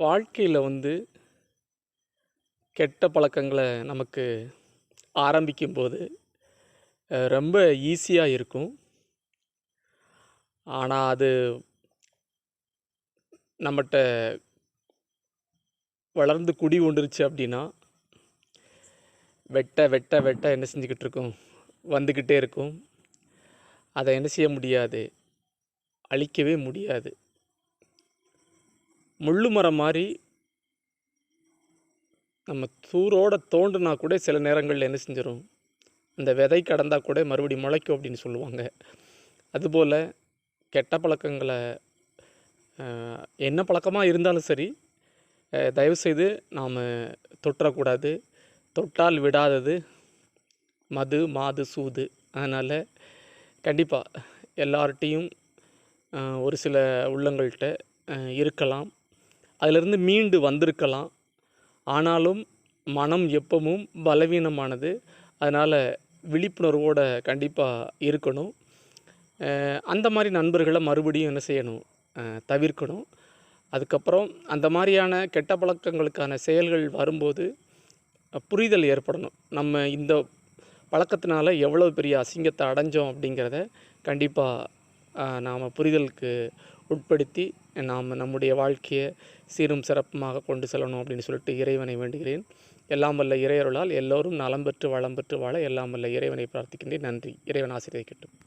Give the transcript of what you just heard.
வாழ்க்கையில் வந்து கெட்ட பழக்கங்களை நமக்கு ஆரம்பிக்கும்போது ரொம்ப ஈஸியாக இருக்கும். ஆனால் அது நம்மகிட்ட வளர்ந்து குடி கொண்டுருச்சு அப்படின்னா வெட்ட வெட்ட வெட்ட என்ன செஞ்சுக்கிட்டு இருக்கும்? வந்துக்கிட்டே இருக்கும். அதை என்ன செய்ய முடியாது? அழிக்கவே முடியாது. முள்ளு மரம் மாதிரி நம்ம தூரோட தோண்டுனா கூட சில நேரங்களில் என்ன செஞ்சிடும் அந்த விதை கடந்தா கூட மறுபடியும் முளைக்கும் அப்படின்னு சொல்லுவாங்க. அதுபோல் கெட்ட பழக்கங்களை என்ன பழக்கமாக இருந்தாலும் சரி தயவுசெய்து நாம் தொற்றக்கூடாது. தொட்டால் விடாதது. மது மாது சூது. அதனால் கண்டிப்பாக எல்லார்ட்டையும் ஒரு சில உள்ளங்கள்கிட்ட இருக்கலாம். அதிலிருந்து மீண்டு வந்திருக்கலாம். ஆனாலும் மனம் எப்பவும் பலவீனமானது. அதனால் விழிப்புணர்வோடு கண்டிப்பாக இருக்கணும். அந்த மாதிரி நண்பர்களை மறுபடியும் என்ன செய்யணும்? தவிர்க்கணும். அதுக்கப்புறம் அந்த மாதிரியான கெட்ட பழக்கங்களுக்கான செயல்கள் வரும்போது புரிதல் ஏற்படணும். நம்ம இந்த பழக்கத்தினால எவ்வளோ பெரிய அசிங்கத்தை அடைஞ்சோம் அப்படிங்கிறத கண்டிப்பாக நாம் புரிதலுக்கு உட்படுத்தி நாம் நம்முடைய வாழ்க்கையை சீரும் சிறப்புமாக கொண்டு செல்லணும் அப்படின்னு சொல்லிட்டு இறைவனை வேண்டுகிறேன். எல்லாம் வல்ல இறையருளால் எல்லோரும் நலம் பெற்று வளம் பெற்று வாழ எல்லாம் வல்ல இறைவனை பிரார்த்திக்கின்றேன். நன்றி. இறைவன் ஆசீர்வதிக்கட்டும்.